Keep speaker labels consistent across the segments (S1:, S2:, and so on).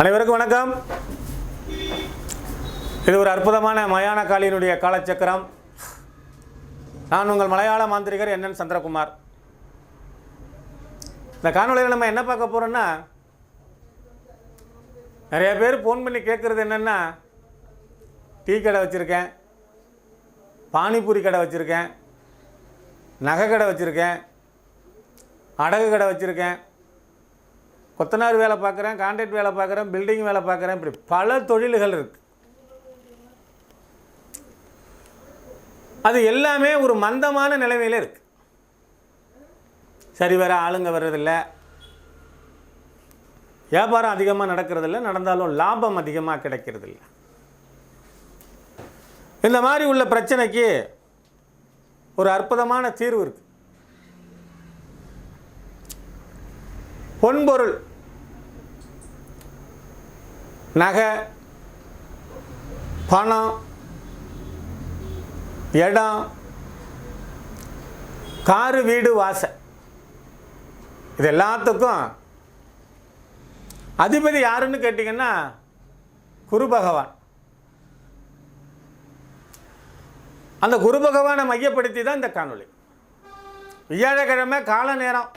S1: அனைவருக்கும் வணக்கம். இது ஒரு அற்புதமான மயான காளியினுடைய காலச்சக்கரம். நான் உங்கள் மலையாள மாந்திரிகர் என்னன் சந்திரகுமார். இந்த காணொலியில் நம்ம என்ன பார்க்க போகிறோம்னா நிறைய பேர் ஃபோன் பண்ணி கேட்குறது என்னென்னா டீ கடை வச்சுருக்கேன் பானிபூரி கடை வச்சுருக்கேன் நகை கடை வச்சுருக்கேன் அடகு கடை வச்சுருக்கேன் கொத்தனார் வேலை பார்க்குறேன் கான்ட்ராக்ட் வேலை பார்க்குறேன் பில்டிங் வேலை பார்க்குறேன் இப்படி பல தொழில்கள் இருக்குது அது எல்லாமே ஒரு மந்தமான நிலைமையில் இருக்குது சரி வர ஆளுங்க வர்றதில்ல. வியாபாரம் அதிகமாக நடக்கிறதில்ல நடந்தாலும் லாபம் அதிகமாக கிடைக்கிறதில்ல. இந்த மாதிரி உள்ள பிரச்சனைக்கு ஒரு அற்புதமான தீர்வு இருக்குது பொன்பொருள். நகை பணம் இடம் காரு வீடு வாசல். இது எல்லாத்துக்கும் அதிபதி யாருன்னு கேட்டிங்கன்னா குரு பகவான். அந்த குரு பகவானை மையப்படுத்தி தான் இந்த காணொலி வியாழக்கிழமை கால நேரம்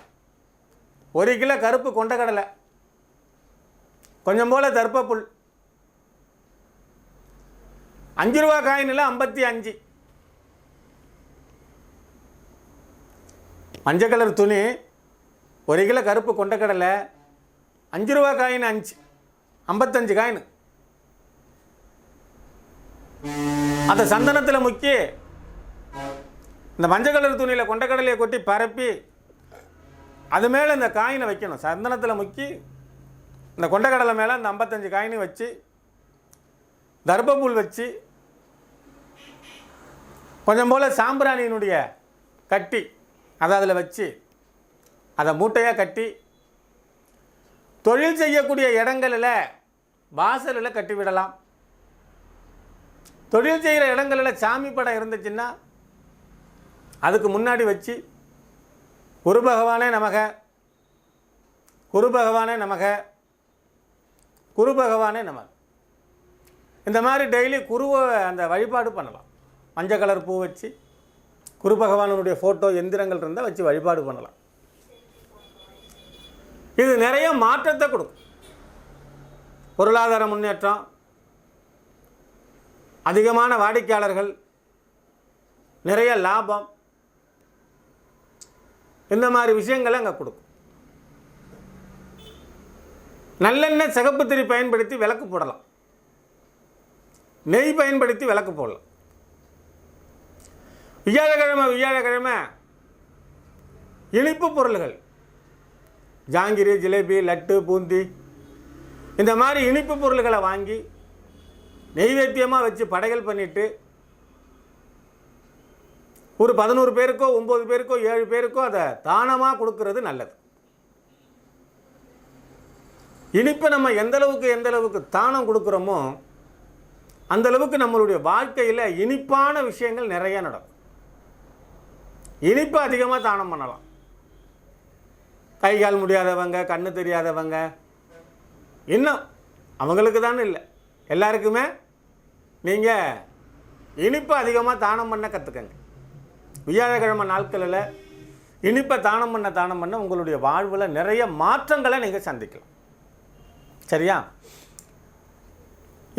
S1: ஒரு கிலோ கருப்பு கொண்ட கடலை. கொஞ்சம் போல் தர்ப்பப்புல். அஞ்சு ரூபா காயினில் ஐம்பத்தி அஞ்சு. மஞ்சள் கலர் துணி ஒரு கிலோ கருப்பு கொண்டக்கடலை அஞ்சு ரூபா காயின் அஞ்சு. ஐம்பத்தஞ்சு காயின் அந்த சந்தனத்தில் முக்கி இந்த மஞ்சள் கலர் துணியில் கொண்டக்கடலையை கொட்டி பரப்பி அது மேலே இந்த காயினை வைக்கணும். சந்தனத்தில் முக்கி இந்த கொண்டக்கடலை மேலே அந்த ஐம்பத்தஞ்சு காயினையும் வச்சு தர்ப்பப்புல் வச்சு கொஞ்சம் போல் சாம்பிராணியினுடைய கட்டி அதை அதில் வச்சு அதை மூட்டையாக கட்டி தொழில் செய்யக்கூடிய இடங்களில் வாசலில் கட்டிவிடலாம் தொழில் செய்கிற இடங்களில் சாமி படம் இருந்துச்சுன்னா அதுக்கு முன்னாடி வச்சு குரு பகவானே நமக குரு பகவானே நமக குரு பகவானே நமக்கு இந்த மாதிரி டெய்லி குருவை அந்த வழிபாடு பண்ணலாம். மஞ்சள் கலர் பூ வச்சு குரு பகவானுடைய ஃபோட்டோ எந்திரங்கள் இருந்தால் வச்சு வழிபாடு பண்ணலாம். இது நிறைய மாற்றத்தை கொடுக்கும். பொருளாதார முன்னேற்றம் அதிகமான வாடிக்கையாளர்கள் நிறைய லாபம் இந்த மாதிரி விஷயங்களை அங்கே கொடுக்கும். நல்லெண்ணெய் சிகப்பு திரி பயன்படுத்தி விளக்கு போடலாம். நெய் பயன்படுத்தி விளக்கு போடலாம். வியாழக்கிழமை வியாழக்கிழமை இனிப்பு பொருள்கள். ஜாங்கிரி ஜிலேபி லட்டு பூந்தி. இந்த மாதிரி இனிப்பு பொருள்களை வாங்கி நெய்வேத்தியமாக வச்சு படைகள் பண்ணிவிட்டு ஒரு பதினோரு பேருக்கோ ஒம்பது பேருக்கோ ஏழு பேருக்கோ அதை தானமாக கொடுக்கறது நல்லது. இனிப்பை நம்ம எந்தளவுக்கு எந்தளவுக்கு தானம் கொடுக்குறோமோ அந்த அளவுக்கு நம்மளுடைய வாழ்க்கையில் இனிப்பான விஷயங்கள் நிறைய நடக்கும். இனிப்பு அதிகமாக தானம் பண்ணலாம். கை கால் முடியாதவங்க கண்ணு தெரியாதவங்க இன்னும் அவங்களுக்கு தானே இல்லை. எல்லாருக்குமே நீங்கள் இனிப்பு அதிகமாக தானம் பண்ண கற்றுக்கங்க வியாழக்கிழமை நாட்களில் இனிப்பை தானம் பண்ண தானம் பண்ண உங்களுடைய வாழ்வில் நிறைய மாற்றங்களை நீங்கள் சந்திக்கலாம். சரியா?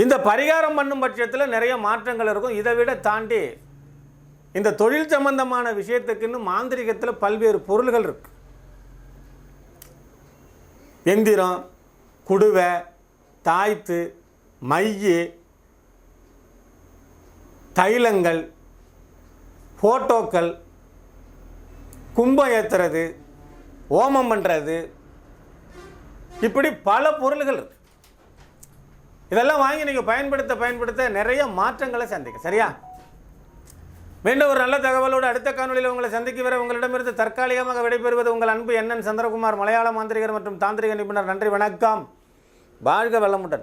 S1: இந்த பரிகாரம் பண்ணும் பட்சத்தில் நிறைய மாற்றங்கள் இருக்கும். இதை விட தாண்டி இந்த தொழில் சம்பந்தமான விஷயத்துக்குன்னு மாந்திரிகத்தில் பல்வேறு பொருள்கள் இருக்கு. எந்திரம் குடுவை தாய்த்து மைய தைலங்கள் ஃபோட்டோக்கள் கும்பம் ஏற்றுறது ஓமம் பண்ணுறது இப்படி பல பொருள்கள் இருக்கு. இதெல்லாம் வாங்கி நீங்கள் பயன்படுத்த பயன்படுத்த நிறைய மாற்றங்களை சந்திக்க சரியா? மீண்டும் ஒரு நல்ல தகவலோடு அடுத்த காணொலியில் உங்களை சந்திக்க வர உங்களிடமிருந்து தற்காலிகமாக விடைபெறுவது உங்கள் அன்பு என்னன் சந்திரகுமார் மலையாள மாந்திரிகர் மற்றும் தாந்திரிக நிபுணர். நன்றி வணக்கம். வாழ்க வளமுடன்.